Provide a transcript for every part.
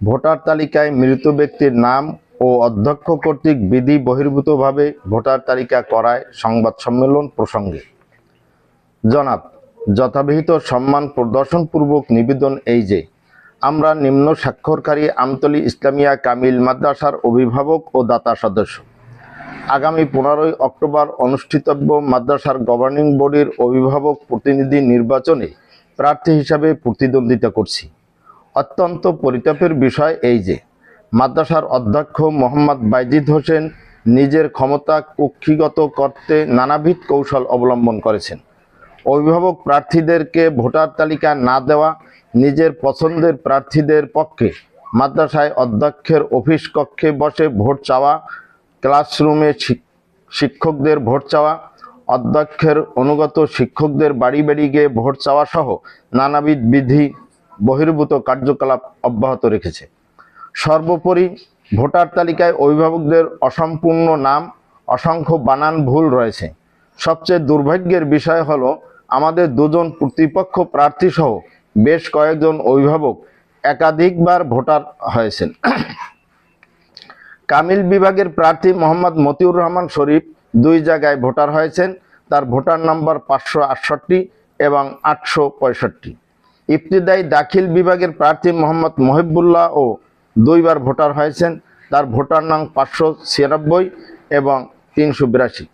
Voter তালিকায় মৃত ব্যক্তির নাম ও অধ্যক্ষ কর্তৃক বিধি বহির্ভূতভাবে ভোটার তালিকা করায় সংবাদ সম্মেলন প্রসঙ্গে। জনাব, যথাবিহিত সম্মান প্রদর্শনপূর্বক নিবেদন এই যে, আমরা নিম্ন স্বাক্ষরকারী আমতলী ইসলামিয়া কামিল মাদ্রাসার অভিভাবক ও দাতা সদস্য। আগামী পনেরোই অক্টোবর অনুষ্ঠিতব্য মাদ্রাসার গভর্নিং বডির অভিভাবক প্রতিনিধি নির্বাচনে প্রার্থী হিসাবে প্রতিদ্বন্দ্বিতা করছি। অত্যন্ত পরিতাপের বিষয় এই যে, মাদ্রাসার অধ্যক্ষ মোহাম্মদ বাইজিদ হোসেন নিজের ক্ষমতা কক্ষিগত করতে নানাবিধ কৌশল অবলম্বন করেছেন। অভিভাবক প্রার্থীদেরকে ভোটার তালিকা না দেওয়া, নিজের পছন্দের প্রার্থীদের পক্ষে মাদ্রাসায় অধ্যক্ষের অফিস কক্ষে বসে ভোট চাওয়া, ক্লাসরুমে শিক- শিক্ষকদের ভোট চাওয়া, অধ্যক্ষের অনুগত শিক্ষকদের বাড়ি বাড়ি গিয়ে ভোট চাওয়া সহ নানাবিধ বিধি বহির্ভূত কার্যকলাপ অব্যাহত রেখেছে। সর্বোপরি ভোটার তালিকায় অভিভাবকদের অসম্পূর্ণ নাম, অসংখ্য বানান ভুল রয়েছে। সবচেয়ে দুর্ভাগ্যের বিষয় হলো আমাদের দুজন প্রতিপক্ষ প্রার্থী সহ বেশ কয়েকজন অভিভাবক একাধিকবার ভোটার হয়েছেন। কামিল বিভাগের প্রার্থী মোহাম্মদ মতিউর রহমান শরীফ দুই জায়গায় ভোটার হয়েছেন। তার ভোটার নম্বর পাঁচশো আটষট্টি এবং আটশো পঁয়ষট্টি। ইবতিদায়ী দাখিল বিভাগের প্রার্থী মোহাম্মদ মহিবুল্লাহ ও দুইবার ভোটার হয়েছেন। তার ভোটার নং পাঁচশো ছিয়ানব্বই এবং তিনশো বিরাশি।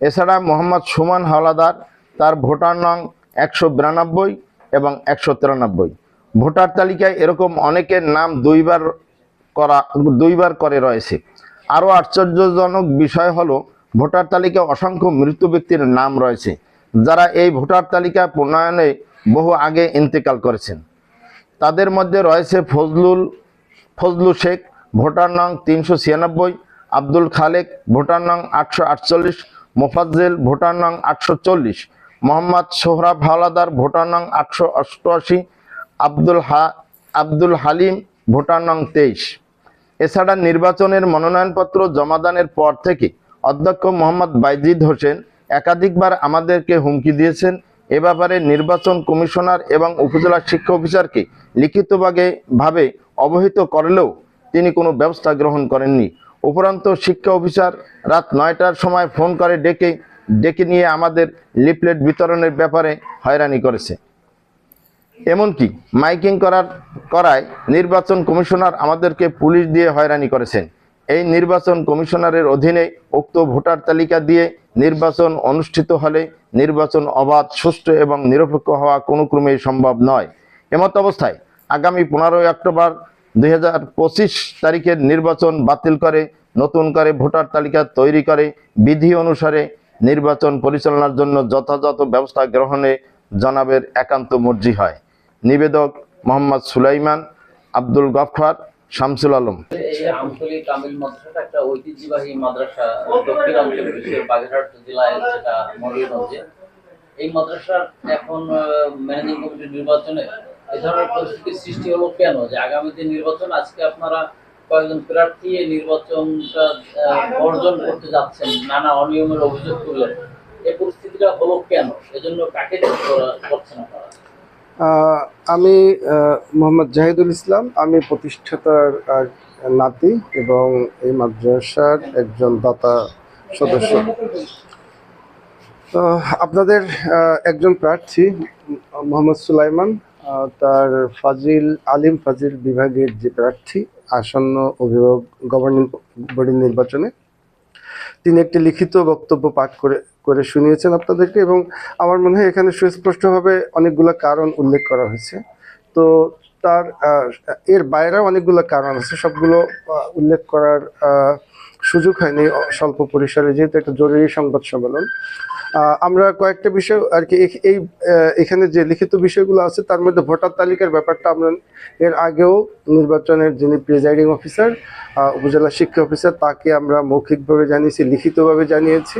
এছাড়া মোহাম্মদ সুমান হাওলাদার, তার ভোটার নং একশো বিরানব্বই এবং একশো তিরানব্বই। ভোটার তালিকায় এরকম অনেকের নাম দুইবার করা, দুইবার করে রয়েছে। আরও আশ্চর্যজনক বিষয় হলো, ভোটার তালিকায় অসংখ্য মৃত্যু ব্যক্তির নাম রয়েছে। যারা এই ভোটার তালিকা প্রণয়নে বহু আগে ইন্তেকাল করেছেন। তাদের মধ্যে রয়েছে ফজলুল, ফজলু শেখ, ভোটার নং তিনশো ছিয়ানব্বই, আব্দুল খালেক, ভোটার নং আটশো আটচল্লিশ, মোফাজ্জেল, ভোটার নং আটশো চল্লিশ, মোহাম্মদ সোহরাব হাওলাদার, ভোটার নং আটশো অষ্টআশি, আব্দুল হা, আব্দুল হালিম, ভোটার নং তেইশ। এছাড়া নির্বাচনের মনোনয়নপত্র জমাদানের পর থেকে অধ্যক্ষ মোহাম্মদ বাইজিদ হোসেন একাধিকবার আমাদেরকে হুমকি দিয়েছেন এ ব্যাপারে নির্বাচন কমিশনার এবং উপজেলা শিক্ষা অফিসারকে লিখিতভাবে ভাবে অবহিত করলেও তিনি কোনো ব্যবস্থা গ্রহণ করেননি। উপরন্ত শিক্ষা অফিসার রাত নয়টার সময় ফোন করে ডেকে ডেকে নিয়ে আমাদের লিফলেট বিতরণের ব্যাপারে হয়রানি করেছে। এমনকি মাইকিং করার, করায় নির্বাচন কমিশনার আমাদেরকে পুলিশ দিয়ে হয়রানি করেছেন। এই নির্বাচন কমিশনারের অধীনে উক্ত ভোটার তালিকা দিয়ে নির্বাচন অনুষ্ঠিত হলে নির্বাচন অবাধ, সুষ্ঠু এবং নিরপেক্ষ হওয়া কোনো ক্রমেই সম্ভব নয়। এমত অবস্থায় আগামী পনেরোই অক্টোবর দুই হাজার পঁচিশ তারিখের নির্বাচন বাতিল করে, নতুন করে ভোটার তালিকা তৈরি করে, বিধি অনুসারে নির্বাচন পরিচালনার জন্য যথাযথ ব্যবস্থা গ্রহণে জনাবের একান্ত মর্জি হয়। নিবেদক মোহাম্মদ সুলাইমান আব্দুল গফফার শামসুল আলম। এই এই মাদ্রাসার এখন ম্যানেজিং কমিটির নির্বাচনে এ ধরনের পরিস্থিতির সৃষ্টি হলো কেন? যে আগামী যে নির্বাচন, আজকে আপনারা কয়েকজন প্রার্থী এই নির্বাচনটা বর্জন করতে যাচ্ছেন, নানা অনিয়মের অভিযোগ তুললেন। এই পরিস্থিতিটা হলো কেন? এজন্য করছেন আমি মোহাম্মদ জাহিদুল ইসলাম আমি প্রতিষ্ঠাতার নাতি এবং এই মাদ্রাসার একজন দাতা সদস্য তো আপনাদের একজন প্রার্থী মোহাম্মদ সুলাইমান তার ফাজিল আলিম ফাজিল বিভাগের যে প্রার্থী আসন্ন অভিভাবক গভর্নিং বডির নির্বাচনে তিনি একটি লিখিত বক্তব্য পাঠ করে করে শুনিয়েছেন আপনাদেরকে এবং আমার মনে হয় এখানে সুস্পষ্টভাবে অনেকগুলো কারণ উল্লেখ করা হয়েছে। তো তার এর বাইরেও অনেকগুলো কারণ আছে, সবগুলো উল্লেখ করার সুযোগ হয়নি স্বল্প পরিসরে, যেহেতু একটা জরুরি সংবাদ সম্মেলন। আমরা কয়েকটা বিষয় আর কি এই এখানে যে লিখিত বিষয়গুলো আছে, তার মধ্যে ভোটার তালিকার ব্যাপারটা আমরা এর আগেও নির্বাচনের যিনি প্রিজাইডিং অফিসার উপজেলা শিক্ষা অফিসার, তাকে আমরা মৌখিকভাবে জানিয়েছি, লিখিতভাবে জানিয়েছি।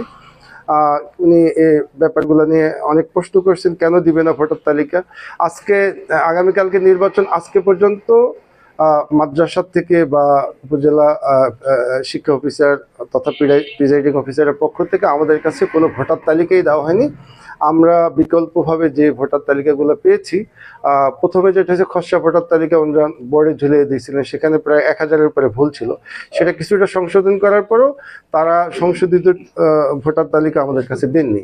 উনি এ ব্যাপারগুলো নিয়ে অনেক প্রশ্ন করছেন, কেন দিবে না ভোটার তালিকা? আজকে, আগামীকালকে নির্বাচন আজকে পর্যন্ত মাদ্রাসার থেকে বা উপজেলা শিক্ষা অফিসার তথা প্রিজাইডিং অফিসারের পক্ষ থেকে আমাদের কাছে কোনো ভোটার তালিকাই দেওয়া হয়নি। আমরা বিকল্পভাবে যে ভোটার তালিকাগুলো পেয়েছি প্রথমে যেটা হচ্ছে খসড়া ভোটার তালিকা অনুযায়ী বোর্ডে ঝুলিয়ে দিয়েছিলেন সেখানে প্রায় এক হাজারের উপরে ভুল ছিল। সেটা কিছুটা সংশোধন করার পরেও তারা সংশোধিত ভোটার তালিকা আমাদের কাছে দেননি।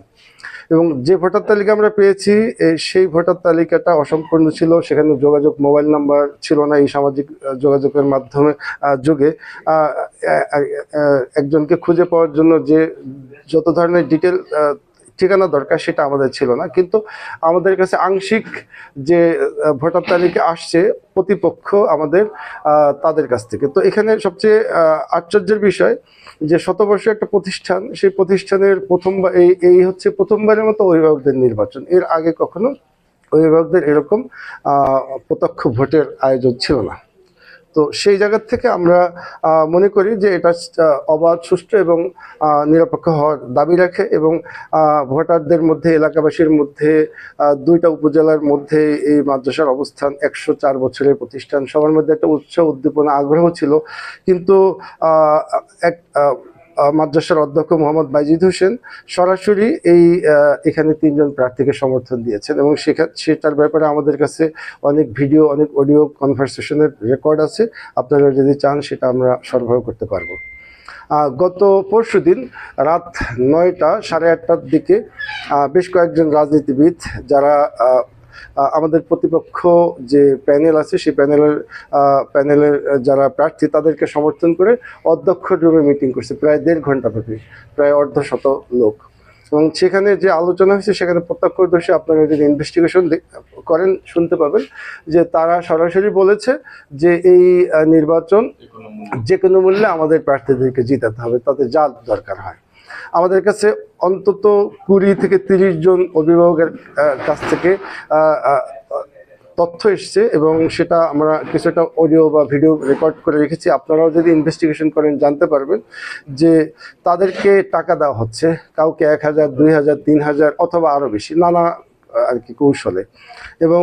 এবং যে ভোটার তালিকা আমরা পেয়েছি সেই ভোটার তালিকাটা অসম্পূর্ণ ছিল। সেখানে যোগাযোগ মোবাইল নাম্বার ছিল না এই সামাজিক যোগাযোগের মাধ্যমে যুগে। একজনকে খুঁজে পাওয়ার জন্য যে যত ধরনের ডিটেল ঠিকানা দরকার সেটা আমাদের ছিল না। কিন্তু আমাদের কাছে আংশিক যে ভোটার তালিকা আসছে, প্রতিপক্ষ আমাদের তাদের কাছ থেকে। তো এখানে সবচেয়ে আশ্চর্যের বিষয় যে শতবর্ষ একটা প্রতিষ্ঠান, সেই প্রতিষ্ঠানের প্রথমবার এই এই হচ্ছে প্রথমবারের মতো অভিভাবকদের নির্বাচন। এর আগে কখনো অভিভাবকদের এরকম প্রত্যক্ষ ভোটের আয়োজন ছিল না। তো সেই জায়গার থেকে আমরা মনে করি যে এটা অবাধ, সুষ্ঠু এবং নিরপেক্ষ হওয়ার দাবি রাখে এবং ভোটারদের মধ্যে, এলাকাবাসীর মধ্যে দুইটা উপজেলার মধ্যে এই মাদ্রাসার অবস্থান একশো চার বছরের প্রতিষ্ঠান। সবার মধ্যে একটা উৎসাহ, উদ্দীপনা, আগ্রহ ছিল। কিন্তু এক মাদ্রাসার অধ্যক্ষ মোহাম্মদ বাইজিদ হোসেন সরাসরি এই এখানে তিনজন প্রার্থীকে সমর্থন দিয়েছেন এবং সেটার ব্যাপারে আমাদের কাছে অনেক ভিডিও, অনেক অডিও কনভারসেশনের রেকর্ড আছে। আপনারা যদি চান সেটা আমরা সরবরাহ করতে পারব। গত পরশু দিন রাত নয়টা সাড়ে আটটার দিকে বেশ কয়েকজন রাজনীতিবিদ যারা আমাদের প্রতিপক্ষ যে প্যানেল আছে, সেই প্যানেলের প্যানেলের যারা প্রার্থী, তাদেরকে সমর্থন করে অধ্যক্ষ রুমে মিটিং করছে, প্রায় দেড় ঘণ্টা ব্যাপী, প্রায় অর্ধশত লোক। এবং সেখানে যে আলোচনা হয়েছে, সেখানে প্রত্যক্ষদর্শী আপনারা যদি ইনভেস্টিগেশন করেন, শুনতে পাবেন যে তারা সরাসরি বলেছে যে এই নির্বাচন যে কোনো মূল্যে আমাদের প্রার্থীদেরকে জিতাতে হবে, তাতে যা দরকার হয়। আমাদের কাছে অন্তত কুড়ি থেকে তিরিশ জন অভিভাবকের কাছ থেকে তথ্য এসছে এবং সেটা আমরা কিছুটা অডিও বা ভিডিও রেকর্ড করে রেখেছি। আপনারাও যদি ইনভেস্টিগেশন করেন, জানতে পারবেন যে তাদেরকে টাকা দেওয়া হচ্ছে, কাউকে এক হাজার, দুই হাজার, তিন হাজার অথবা আরও বেশি। নানা আর কি কৌশলে। এবং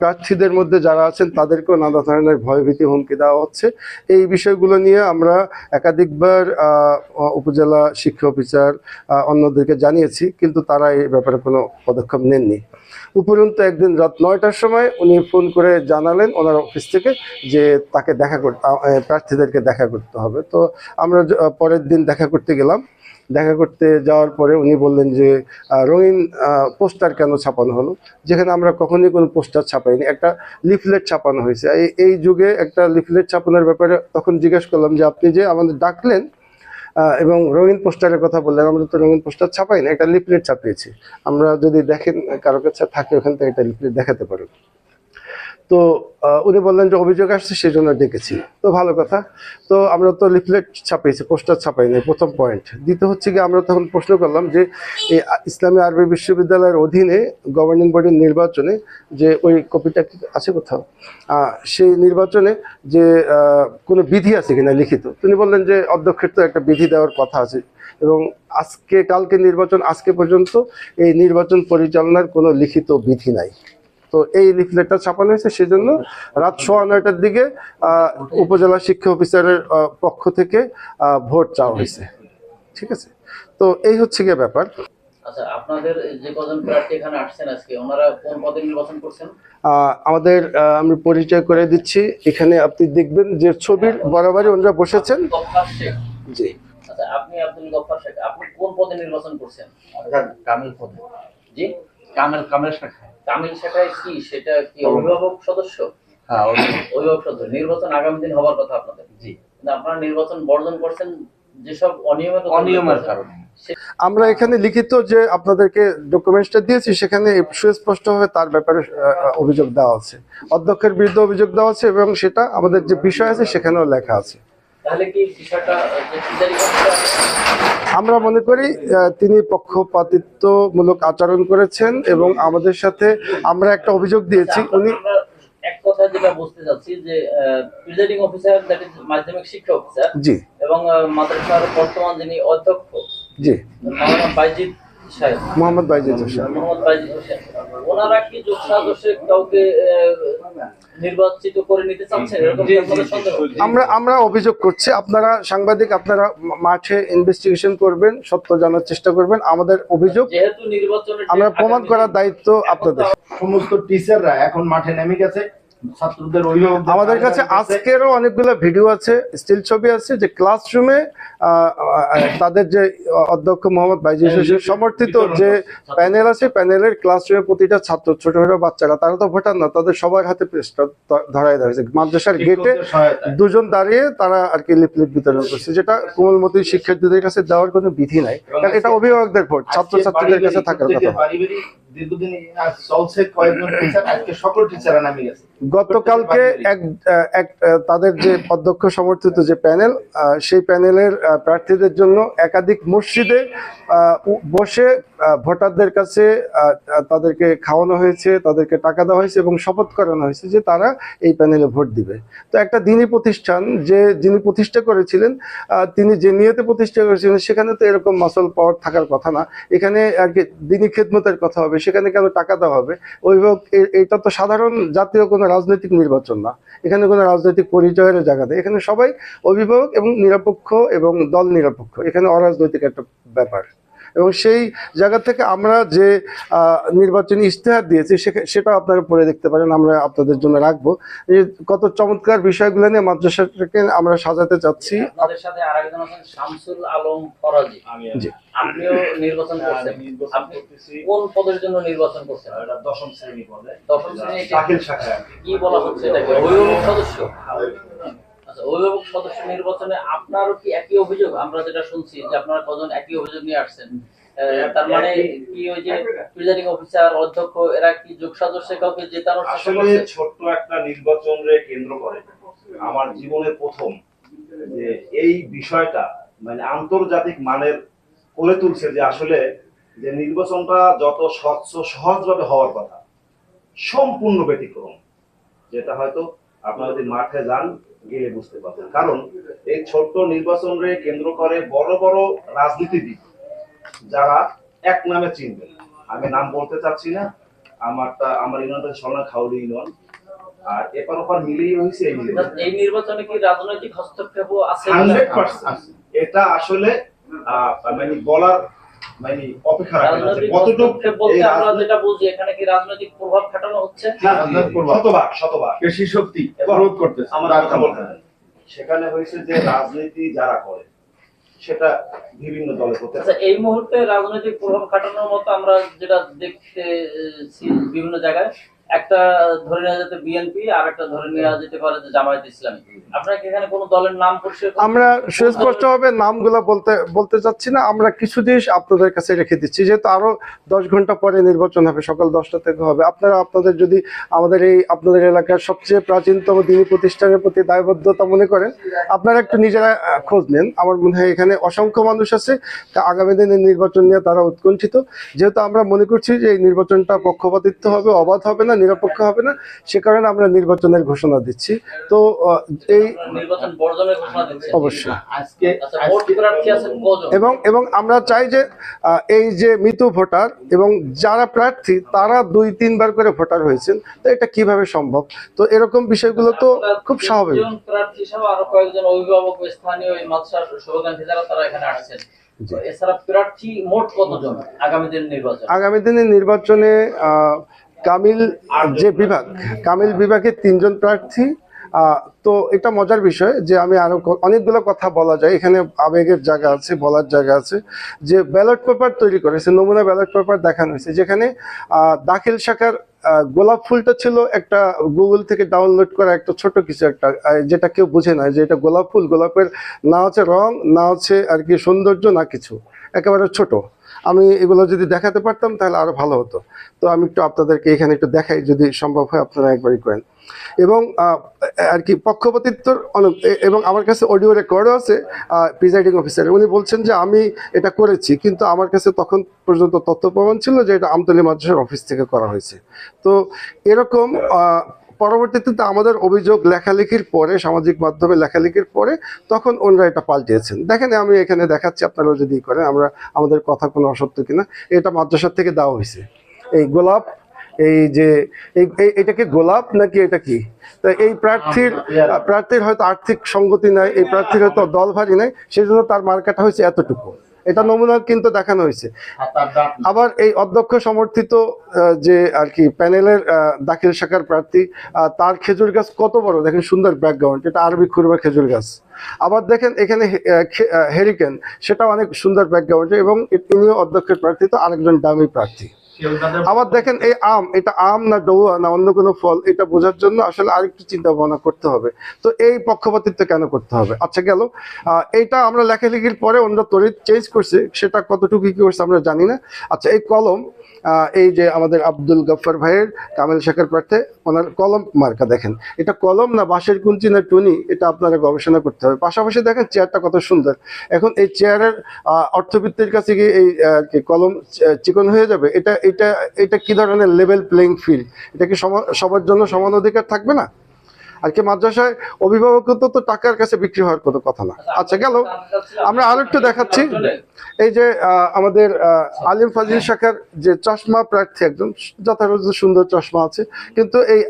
প্রার্থীদের মধ্যে যারা আছেন, তাদেরকেও নানা ধরনের ভয়ভীতি, হুমকি দেওয়া হচ্ছে। এই বিষয়গুলো নিয়ে আমরা একাধিকবার উপজেলা শিক্ষা অফিসার অন্যদেরকে জানিয়েছি, কিন্তু তারা এই ব্যাপারে কোনো পদক্ষেপ নেননি। উপরন্তু একদিন রাত নয়টার সময় উনি ফোন করে জানালেন ওনার অফিস থেকে যে তাকে দেখা করতে প্রার্থীদেরকে দেখা করতে হবে। তো আমরা পরের দিন দেখা করতে গেলাম। দেখা করতে যাওয়ার পরে উনি বললেন যে রঙিন পোস্টার কেন ছাপানো হলো? যেখানে আমরা কখনোই কোনো পোস্টার ছাপাইনি। একটা লিফলেট ছাপানো হয়েছে। এই এই যুগে একটা লিফলেট ছাপানোর ব্যাপারে তখন জিজ্ঞেস করলাম যে, আপনি যে আমাদের ডাকলেন এবং রঙিন পোস্টারের কথা বললেন, আমরা তো রঙিন পোস্টার ছাপাই না, একটা লিফলেট ছাপিয়েছি। আমরা যদি দেখেন কারও কাছে থাকে ওখান থেকে একটা লিফলেট দেখাতে পারেন। তো উনি বললেন যে অভিযোগ আসছে সেই জন্য ডেকেছি। তো ভালো কথা। তো আমরা তো লিফলেট ছাপিয়েছি পোস্টার ছাপাই নাই, প্রথম পয়েন্ট। দ্বিতীয় হচ্ছে কি আমরা তখন প্রশ্ন করলাম যে, এই ইসলামী আরবি বিশ্ববিদ্যালয়ের অধীনে গভর্নিং বডির নির্বাচনে যে ওই কপিটা কি আছে কোথাও? সেই নির্বাচনে যে কোনো বিধি আছে কিনা লিখিত? তিনি বললেন যে, অধ্যক্ষের তো একটা বিধি দেওয়ার কথা আছে। এবং আজকে, কালকে নির্বাচন, আজকে পর্যন্ত এই নির্বাচন পরিচালনার কোনো লিখিত বিধি নাই। তো এই লিফলেটটা ছাপানো হয়েছে সেজন্য রাত সোয়া নয়টার দিকে উপজেলা শিক্ষা অফিসারের পক্ষ থেকে ভোট চাওয়া হয়েছে। ঠিক আছে? তো এই হচ্ছে গিয়ে ব্যাপার। আচ্ছা আপনাদের যে কজন প্রার্থী এখানে আসছেন আজকে ওনারা কোন পদে নির্বাচন করছেন? আমাদের আমি পরিচয় করে দিচ্ছি। এখানে আপনি দেখবেন যে ছবির বরাবরই ওনারা বসেছেন। জি। আচ্ছা আপনি আব্দুল গফফার শেখ আপনি কোন পদে নির্বাচন করছেন? কামিল পদে। জি? কামেল কামেল শাখায় তামিল শাখায় কি সেটা কি অভিভাবক সদস্য? হ্যাঁ অভিভাবক। সদস্য। নির্বাচন আগামী দিন হওয়ার কথা আপনাদের। জি। আপনারা নির্বাচন বর্জন করছেন যেসব অনিয়মের অনিয়মের কারণে। আমরা এখানে লিখিত যে আপনাদেরকে ডকুমেন্টসটা দিয়েছি সেখানে সুস্পষ্টভাবে তার ব্যাপারে অভিযোগ দেওয়া আছে। অধ্যক্ষের বিরুদ্ধে অভিযোগ দেওয়া আছে এবং সেটা আমাদের যে বিষয় আছে সেখানেও লেখা আছে। আমরা মনে করি তিনি পক্ষপাতিত্বমূলক আচরণ করেছেন এবং আমাদের সাথে আমরা একটা অভিযোগ দিয়েছি। উনি এক কথা যেটা বুঝতে চাচ্ছি যে প্রিজাইডিং অফিসার দ্যাট ইজ মাধ্যমিক শিক্ষা অফিসার জি। এবং মাদ্রাসার বর্তমান যিনি অধ্যক্ষ জি। মাওলানা বাইজিদ সাহেব। মোহাম্মদ বাইজিদ হোসেন মোহাম্মদ বাইজিদ হোসেন ওনারা কি যোগ কাউকে নির্বাচিত করে নিতে চাচ্ছেন আমরা আমরা অভিযোগ করছি আপনারা সাংবাদিক আপনারা মাঠে ইনভেস্টিগেশন করবেন সত্য জানার চেষ্টা করবেন আমাদের অভিযোগ যেহেতু নির্বাচনের আমরা প্রমাণ করার দায়িত্ব আপনাদের। সমস্ত টিচাররা এখন মাঠে নেমে গেছে। ছাত্রদের আমাদের কাছে আজকেরও অনেকগুলো ভিডিও আছে স্টিল ছবি আছে যে ক্লাসরুমে তাদের যে অধ্যক্ষ মোহাম্মদ বাইজি সমর্থিত যে প্যানেল আছে প্যানেলের ক্লাসরুমে প্রতিটা ছাত্র ছোট ছোট বাচ্চারা তারা তো ভোটার না তাদের সবার হাতে পেস্টটা ধরাই দেওয়া হয়েছে। মাদ্রাসার গেটে দুজন দাঁড়িয়ে তারা আর কি লিপলিপ বিতরণ করছে যেটা কোমলমতি শিক্ষার্থীদের কাছে দেওয়ার কোনো বিধি নাই কারণ এটা অভিভাবকদের ভোট ছাত্রছাত্রীদের কাছে থাকার কথা। দীর্ঘদিন আজ চলছে কয়েকজন টিচার আজকে সকল টিচাররা নামে গেছে। গতকালকে এক তাদের যে অধ্যক্ষ সমর্থিত যে প্যানেল আহ, সেই প্যানেলের প্রার্থীদের জন্য একাধিক মসজিদে আহ, বসে ভোটারদের কাছে তাদেরকে খাওয়ানো হয়েছে, তাদেরকে টাকা দেওয়া হয়েছে এবং শপথ করানো হয়েছে যে তারা এই প্যানেলে ভোট দিবে। তো একটা দিনী প্রতিষ্ঠান যে যিনি প্রতিষ্ঠা করেছিলেন তিনি যে নিয়তে প্রতিষ্ঠা করেছিলেন, সেখানে তো এরকম মাসল পাওয়ার থাকার কথা না। এখানে আর কি দিনী খেদমতের কথা হবে, সেখানে কেন টাকা দেওয়া হবে? অভিভাবক এটা তো সাধারণ জাতীয় কোনো রাজনৈতিক নির্বাচন না। এখানে কোনো রাজনৈতিক পরিচয়ের জায়গা নেই। এখানে সবাই অভিভাবক এবং নিরপেক্ষ এবং দল নিরপেক্ষ। এখানে অরাজনৈতিক একটা ব্যাপার। এবং সেই জায়গা থেকে আমরা যে নির্বাচনী ইশতেহার দিয়েছি সেটা আপনারা পড়ে দেখতে পারেন আমরা আপনাদের জন্য রাখব। এই কত চমৎকার বিষয়গুলো নিয়ে মাদ্রাসাটাকে আমরা সাজাতে চাচ্ছি। আপনাদের সাথে আরেকজন আছেন শামসুল আলম ফরাজি। জি। আপনিও নির্বাচন করছেন। নির্বাচন আপনি করতেছি। কোন পদের জন্য নির্বাচন করছেন? এটা দশম শ্রেণি পদে। দশম শ্রেণি কি। বলা হচ্ছে এটাকে? সদস্য? আচ্ছা অভিভাবক সদস্য নির্বাচনে আপনারও কি একই অভিযোগ? আমরা যেটা শুনছি যে আপনারা কজন একই অভিযোগ নিয়ে আসছেন। তার মানে কি ওই যে প্রিজাইডিং অফিসার অধ্যক্ষ এরা কি যোগ কাউকে জেতানোর চেষ্টা আসলে ছোট্ট একটা নির্বাচন কেন্দ্র করে। আমার জীবনের প্রথম যে এই বিষয়টা মানে আন্তর্জাতিক মানের করে তুলছে যে আসলে যে নির্বাচনটা যত স্বচ্ছ সহজভাবে হওয়ার কথা সম্পূর্ণ ব্যতিক্রম। যেটা হয়তো আপনারা যদি মাঠে যান গেলে বুঝতে পারবেন। কারণ এই ছোট্ট নির্বাচন রে কেন্দ্র করে বড় বড় রাজনীতিবিদ যারা এক নামে চিনবেন। আমি নাম বলতে চাচ্ছি না আমারটা আমার ইউনিয়নটা সলনা খাউলি ইউনিয়ন। আর এপার ওপার মিলিয়ে হয়েছে এই এই নির্বাচনে কি রাজনৈতিক হস্তক্ষেপ আছে? এটা আসলে আহ, মানে বলার মানে অপেক্ষা কতটুকু আমরা যেটা বুঝি এখানে কি রাজনৈতিক প্রভাব খাটানো হচ্ছে? শতভাগ শতভাগ। বেশি শক্তি রোধ করতেছে আমরা আর বলতে সেখানে হয়েছে যে রাজনীতি যারা করে সেটা বিভিন্ন দলে করতে আচ্ছা এই মুহূর্তে রাজনৈতিক প্রভাব খাটানোর মতো আমরা যেটা দেখতেছি বিভিন্ন জায়গায় একটা ধরে নেওয়া যেতে বিএনপি আর একটা ধরে নেওয়া যেতে পারে যে জামায়াত ইসলামী। আপনারা কি এখানে কোনো দলের নাম আমরা সুস্পষ্টভাবে নামগুলো বলতে বলতে চাচ্ছি না। আমরা কিছু জিনিস আপনাদের কাছে রেখে দিচ্ছি। যেহেতু আরও দশ ঘণ্টা পরে নির্বাচন হবে সকাল দশটা থেকে হবে। আপনারা আপনাদের যদি আমাদের এই আপনাদের এলাকার সবচেয়ে প্রাচীনতম দিনী প্রতিষ্ঠানের প্রতি দায়বদ্ধতা মনে করেন আপনারা একটু নিজেরা খোঁজ নেন। আমার মনে হয় এখানে অসংখ্য মানুষ আছে তা আগামী দিনের নির্বাচন নিয়ে তারা উৎকণ্ঠিত। যেহেতু আমরা মনে করছি যে এই নির্বাচনটা পক্ষপাতিত্ব হবে অবাধ হবে না। নিরপেক্ষ হবে না সে কারণে আমরা নির্বাচনের ঘোষণা দিচ্ছি। তো এই অবশ্যই। আচ্ছা এবং এবং আমরা চাই যে এই যে মৃত ভোটার এবং যারা প্রার্থী তারা দুই তিনবার করে ভোটার হয়েছেন। তো এটা কীভাবে সম্ভব? তো এরকম বিষয়গুলো তো খুব স্বাভাবিক। আগামী দিনের নির্বাচন? কামিল যে বিভাগ, কামিল বিভাগে তিনজন প্রার্থী। তো এটা মজার বিষয় যে আমি আরও অনেকগুলো কথা বলা যায়। এখানে আবেগের জায়গা আছে, বলার জায়গা আছে। যে ব্যালট পেপার তৈরি করেছে, নমুনা ব্যালট পেপার দেখানো হয়েছে, যেখানে দাখিল শাখার গোলাপ ফুলটা ছিল একটা গুগল থেকে ডাউনলোড করা একটা ছোট কিছু একটা যেটা কেউ বুঝে না যে এটা গোলাপ ফুল, গোলাপের না হচ্ছে রং, না হচ্ছে আর কি সৌন্দর্য, না কিছু। একেবারে ছোট। আমি এগুলো যদি দেখাতে পারতাম, তাহলে আরও ভালো হতো। তো আমি একটু আপনাদেরকে এখানে একটু দেখাই, যদি সম্ভব হয় আপনারা একবারই করেন। এবং আর কি, পক্ষপাতিত্বর অনেক এবং আমার কাছে অডিও রেকর্ডও আছে প্রিজাইডিং অফিসার উনি বলছেন যে, আমি এটা করেছি, কিন্তু আমার কাছে তখন পর্যন্ত তথ্য প্রমাণ ছিল যে, এটা আমতলী মাদ্রাসার অফিস থেকে করা হয়েছে। তো এরকম পরবর্তীতে আমাদের অভিযোগ লেখালেখির পরে সামাজিক মাধ্যমে লেখালেখির পরে তখন ওনারা এটা পাল্টিয়েছেন। দেখেন আমি এখানে দেখাচ্ছি আপনারা যদি করেন আমরা আমাদের কথা কোনো অসত্য কিনা এটা মাদ্রাসার থেকে দেওয়া হয়েছে। এই গোলাপ এই যে এই এই- এটাকে গোলাপ নাকি এটা কি? তো এই প্রার্থীর প্রার্থীর হয়তো আর্থিক সঙ্গতি নাই এই প্রার্থীর হয়তো দল ভারী নাই সেই জন্য তার মার্কাটা হয়েছে এতটুকু। এটা নমুনা কিন্তু দেখানো হয়েছে। আবার এই অধ্যক্ষ সমর্থিত যে আর কি প্যানেলের দাখিল শাখার প্রার্থী তার খেজুর গাছ কত বড়? দেখেন সুন্দর ব্যাকগ্রাউন্ড এটা আরবি খুরবা খেজুর গাছ। আবার দেখেন এখানে হেরিকেন সেটা অনেক সুন্দর ব্যাকগ্রাউন্ড এবং ইনিও অধ্যক্ষের প্রার্থী তো আরেকজন দামি প্রার্থী। আবার দেখেন এই আম, এটা আম না ডৌয়া না অন্য কোনো ফল, এটা বোঝার জন্য আসলে আরেকটু চিন্তা ভাবনা করতে হবে। তো এই পক্ষপাতিত্ব কেন করতে হবে? আচ্ছা গেল। এইটা আমরা লেখালেখির পরে অন্য তড়িৎ চেঞ্জ করছে, সেটা কতটুকু কি করছে আমরা জানি না। আচ্ছা এই কলম এই যে আমাদের আব্দুল গফ্ফার ভাইয়ের, কামেল শেখের প্রার্থে ওনার কলম মার্কা দেখেন। এটা কলম না বাঁশের কুঞ্চি না টুনি, এটা আপনারা গবেষণা করতে হবে। পাশাপাশি দেখেন চেয়ারটা কত সুন্দর। এখন এই চেয়ারের অর্থবৃত্তির কাছে গিয়ে এই কি কলম চিকন হয়ে যাবে, এটা এটা এটা কি ধরনের লেভেল প্লেইং ফিল্ড এটা কি সবার জন্য সমান অধিকার থাকবে না? আর কি মাদ্রাসায় অভিভাবক তো টাকার কাছে বিক্রি হওয়ার কোনো কথা না। আচ্ছা গেল। আমরা আরও একটু দেখাচ্ছি। এই যে আমাদের আলিম ফাজিল শাখার যে চশমা প্রার্থী একজন, যথাযথ সুন্দর চশমা আছে, কিন্তু এই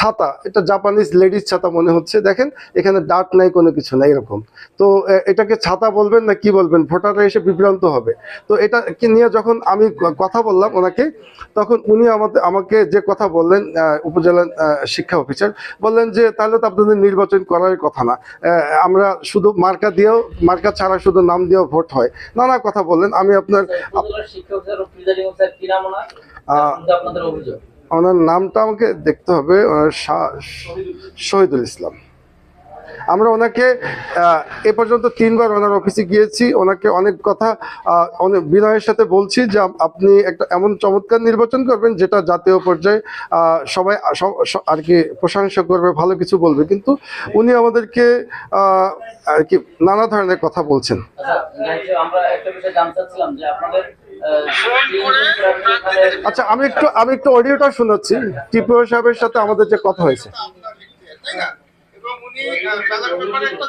ছাতা, এটা জাপানিজ লেডিস ছাতা মনে হচ্ছে, দেখেন, এখানে ডাট নাই, কোনো কিছু নাই, এরকম। তো এটাকে ছাতা বলবেন না কি বলবেন? ভোটাররা এসে বিভ্রান্ত হবে। তো এটা কি নিয়ে যখন আমি কথা বললাম ওনাকে, তখন উনি আমাদের আমাকে যে কথা বললেন উপজেলা শিক্ষা অফিসার, বললেন যে, তাহলে তো আপনাদের নির্বাচন করার কথা না। আমরা শুধু মার্কা দিয়েও, মার্কা ছাড়া শুধু নাম দিয়েও ভোট হয়। নানা কথা বললেন। আমি আপনার ওনার? নামটা আমাকে দেখতে হবে শহীদুল ইসলাম। আমরা ওনাকে এ পর্যন্ত তিনবার ওনার অফিসে গিয়েছি। ওনাকে অনেক কথা অনেক বিনয়ের সাথে বলছি যে আপনি একটা এমন চমৎকার নির্বাচন করবেন যেটা জাতীয় পর্যায়ে সবাই আর কি প্রশংসা করবে ভালো কিছু বলবে। কিন্তু উনি আমাদেরকে আর কি নানা ধরনের কথা বলছেন। আচ্ছা আমরা একটা বিষয় জানতে চাচ্ছিলাম যে আপনাদের আহ, তিনজন প্রার্থী এখানে- আচ্ছা আমি একটু আমি একটু অডিওটা শোনাচ্ছি। ত্রিপুরা সাহেবের সাথে আমাদের যে কথা হয়েছে। তাই না? এবং উনি আহ, ব্যালট পেপারে একটা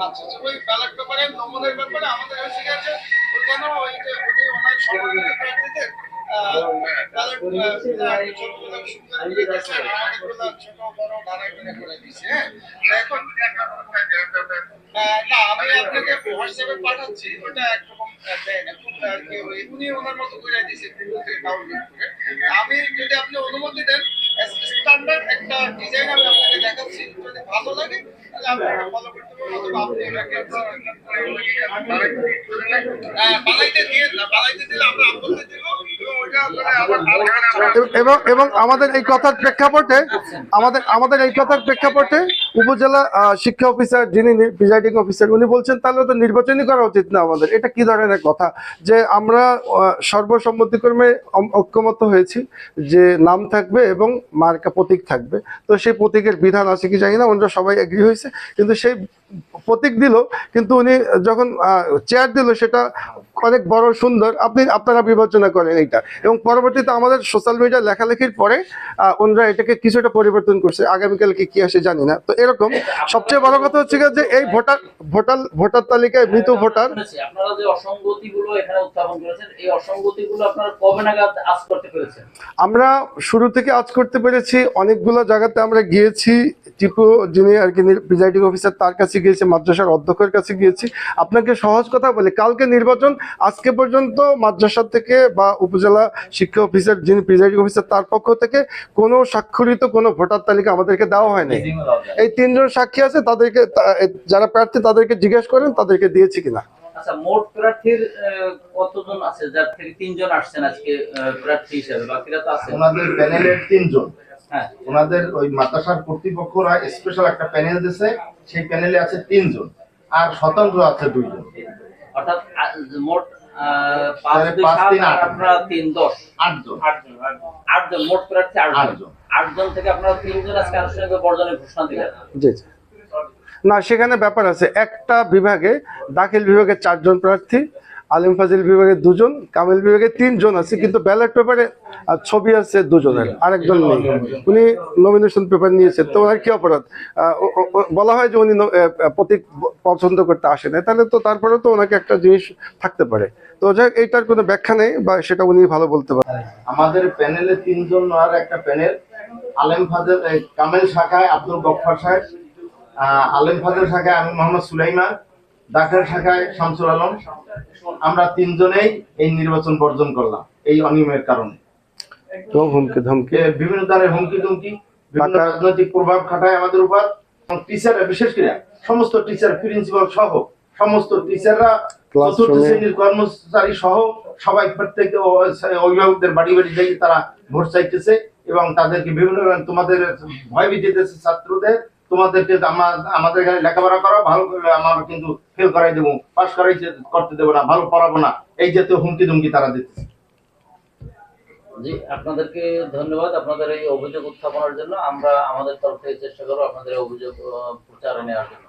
আচ্ছা আচ্ছা, ওই ব্যালট পেপারে নমুনের ব্যাপারে আমাদের হয়েছে গেছে ওখানে ওই যে উনি ওনার সমর্থিত প্রার্থীদের ব্যালট হ্যাঁ? আমি আপনাকে হোয়াটসঅ্যাপে পাঠাচ্ছি ওটা একরকম উনি ওনার মতো করে দিয়েছে আমি যদি আপনি অনুমতি দেন স্ট্যান্ডার্ড একটা ডিজাইন আমি আপনাকে দেখাচ্ছি। যদি ভালো লাগে তাহলে আপনি এটা ফলো করতে পারেন অথবা আপনি এটাকে বানাইতে দিয়ে বানাইতে দিলে আমরা আপলোডে দিব এবং এবং এবং আমাদের এই কথার প্রেক্ষাপটে আমাদের আমাদের এই কথার প্রেক্ষাপটে উপজেলা শিক্ষা অফিসার যিনি প্রিজাইডিং অফিসার উনি বলছেন তাহলে তো নির্বাচনই করা উচিত না আমাদের। এটা কি ধরনের কথা? যে আমরা সর্বসম্মতিক্রমে ঐক্যমত হয়েছি যে নাম থাকবে এবং মার্কা প্রতীক থাকবে। তো সেই প্রতীকের বিধান আছে কি জানি না ওনারা সবাই এগ্রি হয়েছে। কিন্তু সেই প্রতীক দিল কিন্তু উনি যখন চেয়ার দিল সেটা অনেক বড় সুন্দর। আপনি আপনারা বিবেচনা করেন এইটা। এবং পরবর্তীতে আমাদের সোশ্যাল মিডিয়া লেখালেখির পরে ওনারা এটাকে কিছুটা পরিবর্তন করছে। আগামীকালকে কি আসে জানি না। তো এরকম সবচেয়ে বড় কথা হচ্ছে যে এই ভোটার ভোটার ভোটার তালিকায় মৃত ভোটার আপনারা যে অসঙ্গতি এখানে উত্থাপন করেছেন এই অসঙ্গতি আপনারা কবে নাগাদ আজ করতে পেরেছেন? আমরা শুরু থেকে আজ করতে পেরেছি। অনেকগুলো জায়গাতে আমরা গিয়েছি। টিপু যিনি আর কি প্রিজাইডিং অফিসার তার কাছে গিয়েছি মাদ্রাসার অধ্যক্ষের কাছে গিয়েছি। আপনাকে সহজ কথা বলে কালকে নির্বাচন আজকে পর্যন্ত মাদ্রাসা থেকে বা উপজেলা শিক্ষা অফিসার যিনি প্রিজাইডিং অফিসার তার পক্ষ থেকে কোনো স্বাক্ষরিত কোনো ভোটার তালিকা আমাদেরকে দেওয়া হয়নি। এই তিনজন সাক্ষী আছে তাদেরকে যারা প্রার্থী তাদেরকে জিজ্ঞেস করেন তাদেরকে দিয়েছি কিনা। আচ্ছা মোট প্রার্থীর কতজন আছে? যার থেকে তিনজন আসছেন আজকে প্রার্থী হিসেবে বাকিরা তো আছে ওনাদের প্যানেলের তিনজন। ওনাদের ওই মাদ্রাসার কর্তৃপক্ষরা স্পেশাল একটা প্যানেল দিয়েছে সেই প্যানেলে আছে তিনজন আর স্বতন্ত্র আছে দুইজন। অর্থাৎ মোট আহ, পাঁচ তাহলে দুই পাঁচ, সাত তিন, আর আট। আপনারা তিন দশ। আটজন। আটজন মোট প্রার্থী আটজন। আটজন। আটজন থেকে আপনারা তিনজন আজকে আনুষ্ঠানিক বর্জনের ঘোষণা দিলেন। জি জি। না সেখানে ব্যাপার আছে একটা বিভাগে দাখিল বিভাগে চারজন প্রার্থী আলিম ফাজিল বিভাগে দুজন কামিল বিভাগে তিনজন আছে কিন্তু ব্যালট পেপারে ছবি আছে দুজনের আরেকজন নেই। উনি নমিনেশন পেপার নিয়েছেন তো ওনার কি অপরাধ? বলা হয় যে উনি প্রতীক পছন্দ করতে আসে না তাহলে তো তারপরে তো ওনাকে একটা জিনিস থাকতে পারে। তো যাই এইটার কোনো ব্যাখ্যা নেই বা সেটা উনি ভালো বলতে পারেন। আমাদের প্যানেলে তিনজন আর একটা প্যানেল আলেম ফাজেল কামেল শাখায় আব্দুল গফফার সাহেব আলেম ফাজেল শাখায় আমি মোহাম্মদ সুলাইমান দাখিল শাখায় শামসুল আলম আমরা তিনজনেই এই নির্বাচন বর্জন করলাম এই অনিয়মের কারণে। তো হুমকি ধমকি? বিভিন্ন ধরনের হুমকি বিভিন্ন রাজনৈতিক প্রভাব খাটায় আমাদের উপর। টিচার বিশেষ করে সমস্ত টিচার প্রিন্সিপাল সহ সমস্ত টিচাররা Classroom-এ- চতুর্থ শ্রেণির কর্মচারী সহ সবাই প্রত্যেক অভিভাবকদের বাড়ি বাড়ি তারা ভোট চাইতেছে এবং তাদেরকে বিভিন্ন তোমাদের ভয় দিতেছে ছাত্রদের তোমাদেরকে আমা- আমাদের এখানে লেখাপড়া করো ভালো, আমার কিন্তু ফেল করাই দেবো পাস করাই করতে দেবো না, ভালো পড়াবো না। এই জাতীয় হুমকি ধুমকি তারা দিচ্ছে জি, আপনাদেরকে ধন্যবাদ আপনাদের এই অভিযোগ উত্থাপনের জন্য। আমরা আমাদের তরফ থেকে চেষ্টা করব আপনাদের অভিযোগ প্রচারে নেওয়ার জন্য